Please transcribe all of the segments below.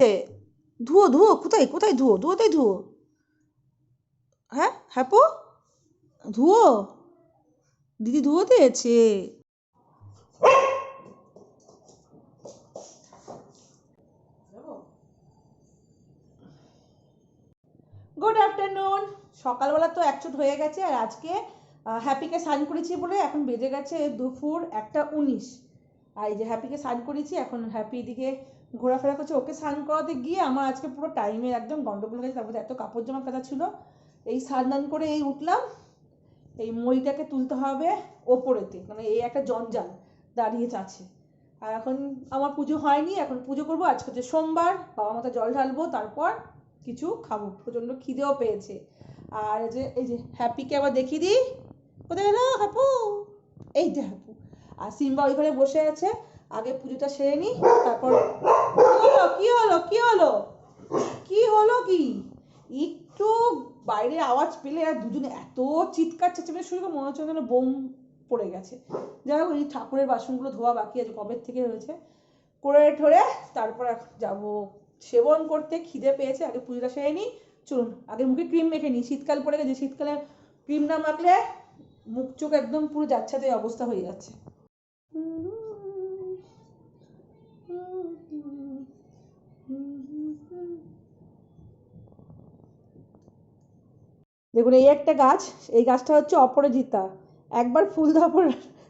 ধুয়ো ধুয়ো, কোথায় কোথায় ধুয়ো ধুয়োতেই ধুয়ো। হ্যাঁ হ্যাপো? ধুয়ো। দিদি ধুয়ো দিয়েছে। গুড আফটারনুন সকালবেলা তো একচুট হয়ে গেছে আর আজকে হ্যাপিকে স্নান করেছি বলে এখন বেজে গেছে দুপুর একটা উনিশ। আর এই যে হ্যাপিকে স্নান করেছি, এখন হ্যাপি এদিকে ঘোরাফেরা করছে, ওকে স্নান করাতে গিয়ে আমার আজকে পুরো টাইমের একদম গন্ডগোল গেছে। তারপরে এত কাপড় জামা কাচা ছিল। এই স্নান করে এই উঠলাম। এই মইটাকে তুলতে হবে ওপরেতে মানে এই একটা জঞ্জাল দাঁড়িয়ে আছে। আর এখন আমার পুজো হয়নি, এখন পুজো করব। আজকে হচ্ছে সোমবার, বাবা মাথা জল ঢালবো, তারপর কিছু খাব। প্রচণ্ড খিদেও পেয়েছে। আর যে, এই যে হ্যাপিকে আবার দেখিয়ে দিই। কোথায় গেলো? হাপু! এই যে হাপু। আর সিম্বা ওইখানে বসে আছে। আগে পুজোটা সেরে নিই তারপর কি হলো? কি হলো? কি হলো কি? একটু বাইরে আওয়াজ পেলে আর দুজনে এত চিৎকার চেঁচামেচি শুরু করে মনে হচ্ছে যেন বোম পড়ে গেছে। যাই হোক, এই ঠাকুরের বাসনগুলো ধোয়া বাকি আছে, কবে থেকে রয়েছে করে ঠরে তারপর যাব। সেবন করতে খিদে পেয়েছে, আগে পুজোটা সেরে নিই। চলুন, আগে মুখে ক্রিম মেখে নিই। শীতকাল পড়ে গেছে, শীতকালে ক্রিম না মাখলে মুখ চোখ একদম পুরো যাচ্ছাতে অবস্থা হয়ে যাচ্ছে। দেখুন, এই একটা গাছ, এই গাছটা হচ্ছে অপরাজিতা। একবার ফুল দেওয়ার পর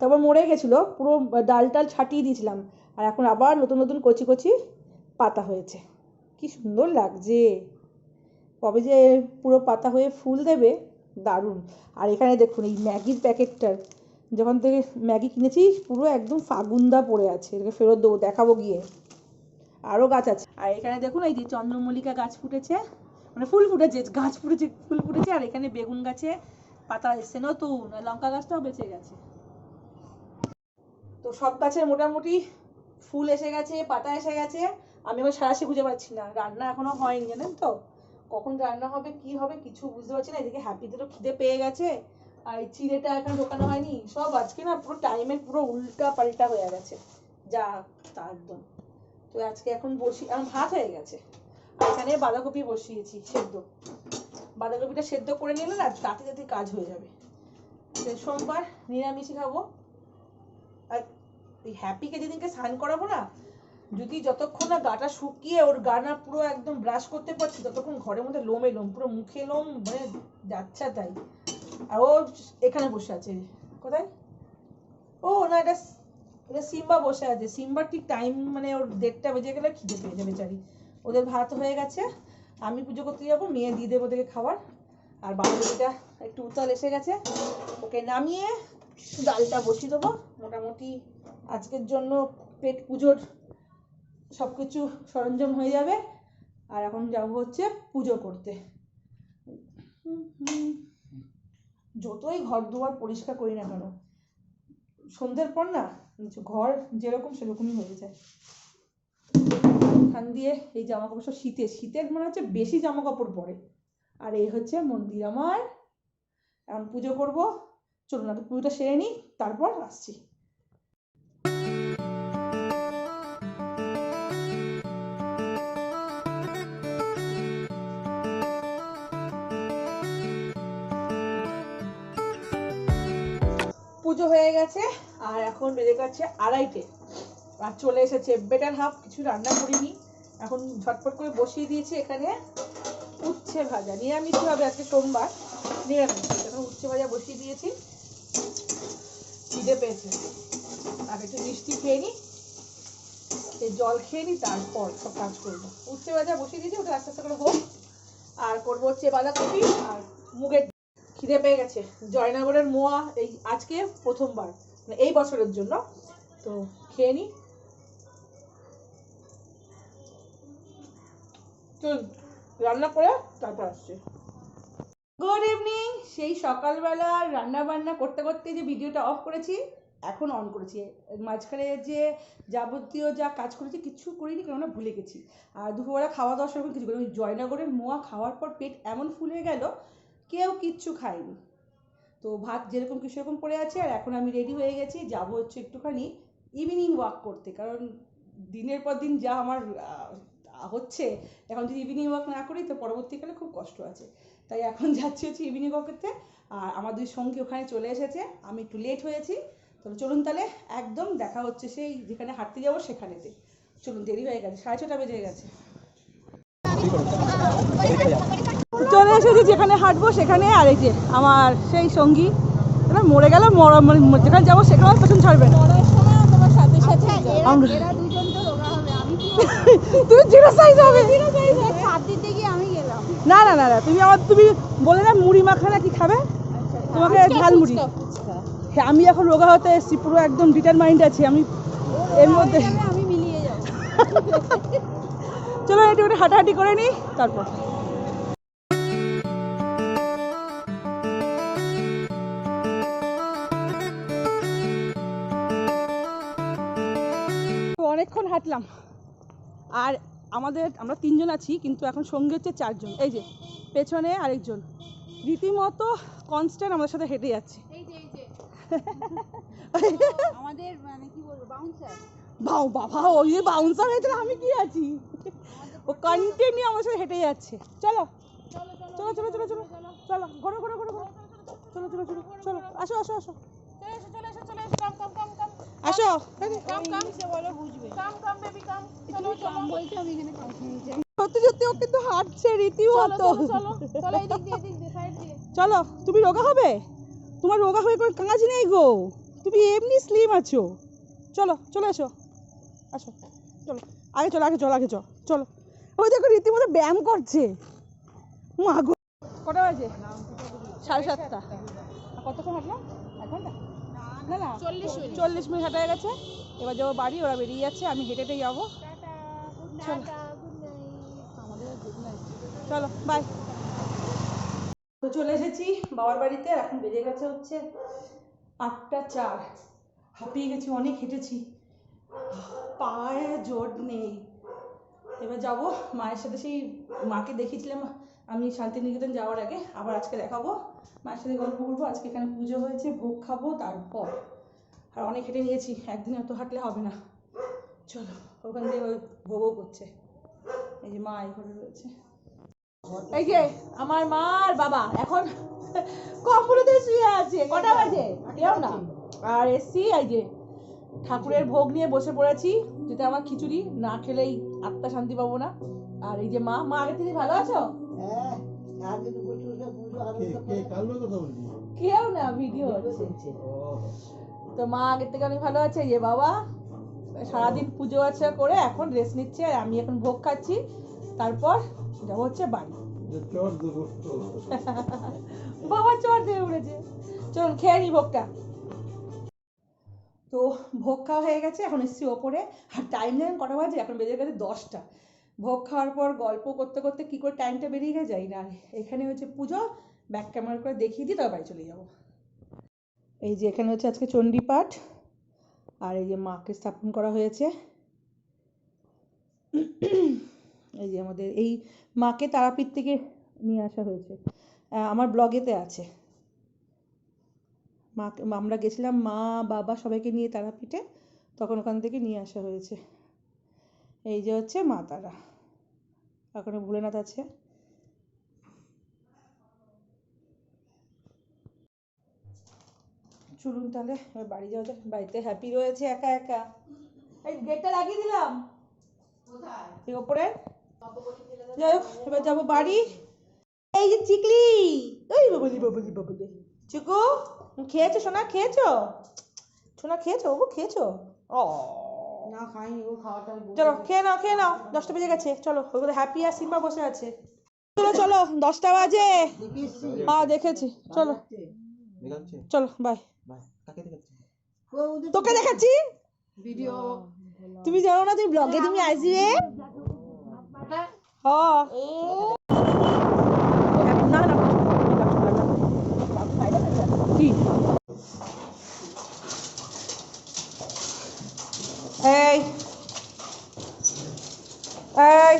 তারপর মরে গেছিল, পুরো ডাল টাল ছাটিয়ে দিয়েছিলাম। আর এখন আবার নতুন নতুন কচি কচি পাতা হয়েছে। কি সুন্দর লাগছে। কবে যে পুরো পাতা হয়ে ফুল দেবে, দারুণ। আর এখানে দেখুন, এই ম্যাগির প্যাকেটটার, যখন থেকে ম্যাগি কিনেছি, পুরো একদম ফাগুন্দা পড়ে আছে। এটাকে ফেরত দেবো, দেখাবো গিয়ে। আরও গাছ আছে। আর এখানে দেখুন, এই যে চন্দ্রমল্লিকা গাছ ফুটেছে। মানে ফুল ফুটেছে, গাছ ফুটেছে, ফুল ফুটেছে, আর এখানে বেগুন গাছে পাতা এসছে। নতুন লঙ্কা গাছটাও বেঁচে গেছে। তো সব গাছের মোটামুটি ফুল এসে গেছে, পাতা এসে গেছে। আমি আবার সারাশি খুঁজে পাচ্ছি না। রান্না এখনও হয়নি, জানেন তো? কখন রান্না হবে, কি হবে, কিছু বুঝতে পারছি না। এদিকে হ্যাপিদেরও খিদে পেয়ে গেছে। আর চিড়েটা এখন ঢোকানো হয়নি। সব আজকে না পুরো টাইমের পুরো উল্টা পাল্টা হয়ে গেছে। যা তা একদম। তো আজকে এখন বসি আমার ভাত হয়ে গেছে। এখানে বাঁধাকপি বসিয়েছি, সেদ্ধ। বাঁধাকপিটা সেদ্ধ করে নিলে না, তাতে তাতে কাজ হয়ে যাবে। সোমবার নিরামিষই খাব। আর এই হ্যাপিকে যেদিনকে স্নান করাবো না, যদি যতক্ষণ না গাটা শুকিয়ে ওর গা না পুরো একদম ব্রাশ করতে পারছি, ততক্ষণ ঘরের মধ্যে লোমে লোম পুরো মুখে লোম মানে যাচ্ছে তাই। আর ও এখানে বসে আছে। কোথায়? ও না, এটা এটা সিম্বা বসে আছে। সিম্বার ঠিক টাইম মানে ওর দেড়টা বেজে গেলে খিদে পেয়ে যাবে চারি। ওদের ভাত হয়ে গেছে। আমি পুজো করতে যাব, মেয়ে দিয়ে দেবো ওদেরকে খাবার। আর বান্ধবীটা একটু উতাল এসে গেছে। ওকে নামিয়ে ডালটা বসিয়ে দেবো। মোটামুটি আজকের জন্য পেট পুজোর সব কিছু সরঞ্জাম হয়ে যাবে। আর এখন যাব হচ্ছে পুজো করতে। যতই ঘর দুয়ার পরিষ্কার করি না কেন সন্ধ্যের পর না ঘর যেরকম সেরকমই হয়ে যায়। ওখান দিয়ে এই জামা কাপড় সব শীতে, শীতের মনে হচ্ছে বেশি জামা কাপড় পরে। আর এই হচ্ছে মন্দির আমার এখন পুজো করব। চলুন, আগে পুজোটা সেরে নিই, তারপর আসছি। পুজো হয়ে গেছে, আর এখন বেজে গেছে আড়াইটে। আর চলে এসেছে বেটার হাফ কিছু রান্না করিনি। এখন ঝটপট করে বসিয়ে দিয়েছি এখানে উচ্ছে ভাজা নিরামিষ হবে আজকে সোমবার, নিরামিষ। এখন উচ্ছে ভাজা বসিয়ে দিয়েছি। খিদে পেয়েছে। আর একটু মিষ্টি খেয়ে নিই জল খেয়ে নিই তারপর সব কাজ করব উচ্ছে ভাজা বসিয়ে দিয়েছি, ওটা আস্তে আস্তে করে হোক। আর করব হচ্ছে বাঁধাকপি আর মুগের খিদে পেয়ে গেছে। জয়নগরের মোয়া এই আজকে প্রথমবার মানে এই বছরের জন্য। তো খেয়ে নিই চল, রান্না করে তারপর আসছে। গুড ইভিনিং সেই সকালবেলা রান্না বান্না করতে করতে যে ভিডিওটা অফ করেছি, এখন অন করেছি। মাঝখানে যে যাবতীয় যা কাজ করেছি, কিছু করিনি, কেননা ভুলে গেছি। আর দুপুরবেলা খাওয়া দাওয়া সেরকম কিছু ওই জয়নগরের মোয়া খাওয়ার পর পেট এমন ফুলে গেল কেউ কিচ্ছু খায়নি। তো ভাত যেরকম কি সেরকম পড়ে আছে, আর এখন আমি রেডি হয়ে গেছি, যাব হচ্ছে একটুখানি ইভিনিং ওয়াক করতে। কারণ দিনের পর দিন যা আমার হচ্ছে, এখন যদি ইভিনিং ওয়াক না করি, তো পরবর্তীকালে খুব কষ্ট আছে। তাই এখন যাচ্ছি হচ্ছে ইভিনিং ওয়াক করতে। আর আমার দুই সঙ্গী ওখানে চলে এসেছে, আমি একটু লেট হয়েছি। তো চলুন তাহলে, একদম দেখা হচ্ছে সেই যেখানে হাঁটতে যাব সেখানেতে। চলুন, দেরি হয়ে গেছে, সাড়ে ছটা বেজে গেছে। চলে যেখানে হাঁটবো সেখানে আর এই যে আমার সেই সঙ্গী এবার মরে গেল মর- মানে যেখানে যাব সেখানে পেছন ছাড়বে না। আচ্ছা, তুমি জিরো সাইজ হবে। সাত দিতে গিয়ে আমি গেলাম। না না না না তুমি আমার তুমি বলে না মুড়ি মাখানা কি খাবে? তোমাকে ঝালমুড়ি হ্যাঁ আমি এখন রোগা হতে এসেছি পুরো একদম ডিটারমাইন্ড আছি আমি এর মধ্যে আমি মিলিয়ে যাব। চলো একটু একটু হাঁটাহাঁটি করে নিই তারপর। হাঁটলাম আর আমাদের আমরা তিনজন আছি কিন্তু এখন সঙ্গে হচ্ছে চারজন। এই যে পেছনে আরেকজন। রীতিমতো কনস্ট্যান্ট আমাদের সাথে হেঁটে যাচ্ছে। এই যে এই যে। আমাদের মানে কি বলব বাউন্সার বাউ বাবা ওই যে বাউন্সার হয়েছে আমি কি আছি? ও কন্টিনিউ আমার সাথে হেঁটে যাচ্ছে। চলো। চলো চলো চলো চলো চলো ঘোরো ঘোরো ঘোরো ঘোরো। চলো চলো চলো চলো আসো আসো আসো। আসো কাম কাম সে বলো বুঝবে কাম কাম বেবি কাম শুনছি সত্যি সত্যি ও কিন্তু হাঁটছে রীতিমতো। চলো তুমি রোগা হবে? তোমার রোগা হয়ে কোনো কাজ নেই গো। তুমি এমনি স্লিম আছো। চলো চলে এসো। আসো চলো। আগে চলো আগে চলো আগে চলো চলো। ওই দেখো রীতিমতো ব্যায়াম করছে। মা গো। কটা বাজে? সাড়ে সাতটা। কতক্ষণ হাঁটলাম? এক ঘণ্টা? না না। চল্লিশ মিনিট। হাঁটা হয়ে গেছে। এবার যাব বাড়ি ওরা বেরিয়ে যাচ্ছে আমি হেঁটে হেঁটে যাব। চলো। চলো বাই তো চলে এসেছি বাবার বাড়িতে এখন বেজে গেছে হচ্ছে আটটা চার। হাঁপিয়ে গেছি অনেক হেঁটেছি। পায়ে জোর নেই। এবার যাব মায়ের সাথে সেই মাকে দেখিয়েছিলাম আমি শান্তিনিকেতন যাওয়ার আগে আবার আজকে দেখাবো। মায়ের সাথে গল্প করব। আজকে এখানে পুজো হয়েছে, ভোগ খাব, তারপর আর অনেক হেঁটে নিয়েছি। একদিন অত হাঁটলে হবে না। চলো, ওখান দিয়ে ওই ভোগও করছে। এই যে মা এই ঘরে রয়েছে। এই যে আমার মা আর বাবা, এখন কম্বলেতে শুয়ে আছে। কটা বাজে? কেউ না। আর এসছি, এই যে ঠাকুরের ভোগ নিয়ে বসে পড়েছি। যেটা আমার খিচুড়ি, না খেলেই আত্মা শান্তি পাবো না। আর এই যে মা মা আগে থেকে ভালো আছো? হ্যাঁ কেউ না ভিডিও হচ্ছে। তো মা আগের থেকে অনেক ভালো আছে? যে বাবা সারাদিন পুজো আচ্ছা করে এখন রেস্ট নিচ্ছে আর আমি এখন ভোগ খাচ্ছি। তারপর যাব হচ্ছে বাড়ি। বাবা চর দিয়ে উড়েছে চলুন খেয়ে নি ভোগটা। তো ভোগ খাওয়া হয়ে গেছে এখন এসছি ওপরে। আর টাইম জানেন কটা বাজে? এখন বেজে গেছে দশটা। ভোগ খাওয়ার পর গল্প করতে করতে কি করে টাইমটা বেরিয়ে গেছে যাই না। এখানে হচ্ছে পুজো ব্যাক ক্যামেরা করে দেখিয়ে দিই তারপর চলে যাব। এই যে এখানে হচ্ছে আজকে চণ্ডী পাঠ, আর এই যে মাকে স্থাপন করা হয়েছে। এই যে আমাদের এই মাকে তারাপীঠ থেকে নিয়ে আসা হয়েছে। আমার ব্লগেতে আছে। মা আমরা গেছিলাম মা, বাবা সবাইকে নিয়ে তারাপীঠে, তখন ওখান থেকে নিয়ে আসা হয়েছে। এই যে হচ্ছে মা তারা। ওখানে ভোলেনাথ আছে। চলুন তাহলে এবার বাড়ি যাওয়া যাক। বাড়িতে হ্যাপি রয়েছে একা একা। এই গেটটা লাগিয়ে দিলাম। এই ওপরে। যাই হোক এবার যাব বাড়ি। এই যে চিকলি। ওই বাবলি বাবলি বাবলি চিকু খেয়েছো সোনা? খেয়েছো? সোনা খেয়েছো? বাবু খেয়েছো? ও না খাইনি ও খাওয়াটা চলো খেয়ে নাও খেয়ে নাও দশটা বেজে গেছে চলো হ্যাপি আর সিম্বা বসে আছে চলো চলো দশটা বাজে হ্যাঁ দেখেছি চলো চলো বাই বাই তোকে দেখাচ্ছি ভিডিও তুমি জানো না তুমি ব্লগে তুমি আসবে হ্যাঁ না না কি এই এই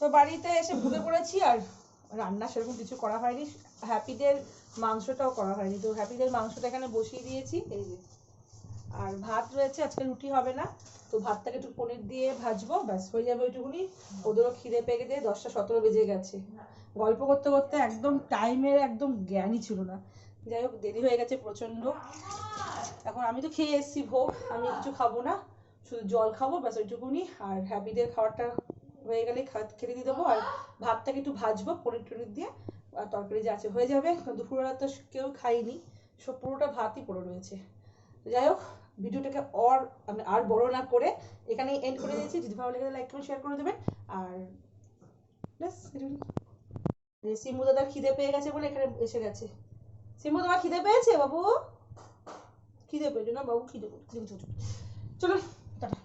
তো বাড়িতে এসে ঢুকে পড়েছি আর রান্না সেরকম কিছু করা হয়নি। হ্যাপিদের মাংসটাও করা হয়নি। তো হ্যাপিদের মাংসটা এখানে বসিয়ে দিয়েছি। এই যে। আর ভাত রয়েছে, আজকে রুটি হবে না। তো ভাতটাকে একটু পনির দিয়ে ভাজবো, ব্যাস, হয়ে যাবে ওইটুকুনি। ওদেরও খিদে পেয়ে গেছে দশটা সতেরো বেজে গেছে। গল্প করতে করতে একদম টাইমের একদম জ্ঞানই ছিল না। যাই হোক, দেরি হয়ে গেছে প্রচণ্ড এখন আমি তো খেয়ে এসেছি ভোগ। আমি কিছু খাব না। শুধু জল খাব, ব্যাস, ওইটুকুনি। আর হ্যাপিদের খাবারটা হয়ে গেলে খেতে দিয়ে দেবো আর ভাতটাকে একটু ভাজবো, পনির টনির দিয়ে, আর তরকারি যা আছে হয়ে যাবে। দুপুরবেলা তো কেউ খাইনি সব পুরোটা ভাতই পড়ে রয়েছে। যাই হোক, ভিডিওটাকে অর আমি আর বড় না করে এখানে এন্ড করে দিয়েছি। যদি ভালো লেগে লাইক করে শেয়ার করে দেবেন। আর ব্যাস সিম্বু দাদার খিদে পেয়ে গেছে বলে এখানে এসে গেছে। সিম্বু, তোমার খিদে পেয়েছে বাবু? খিদে পেয়েছে না বাবু? খিদে চলো টাটা।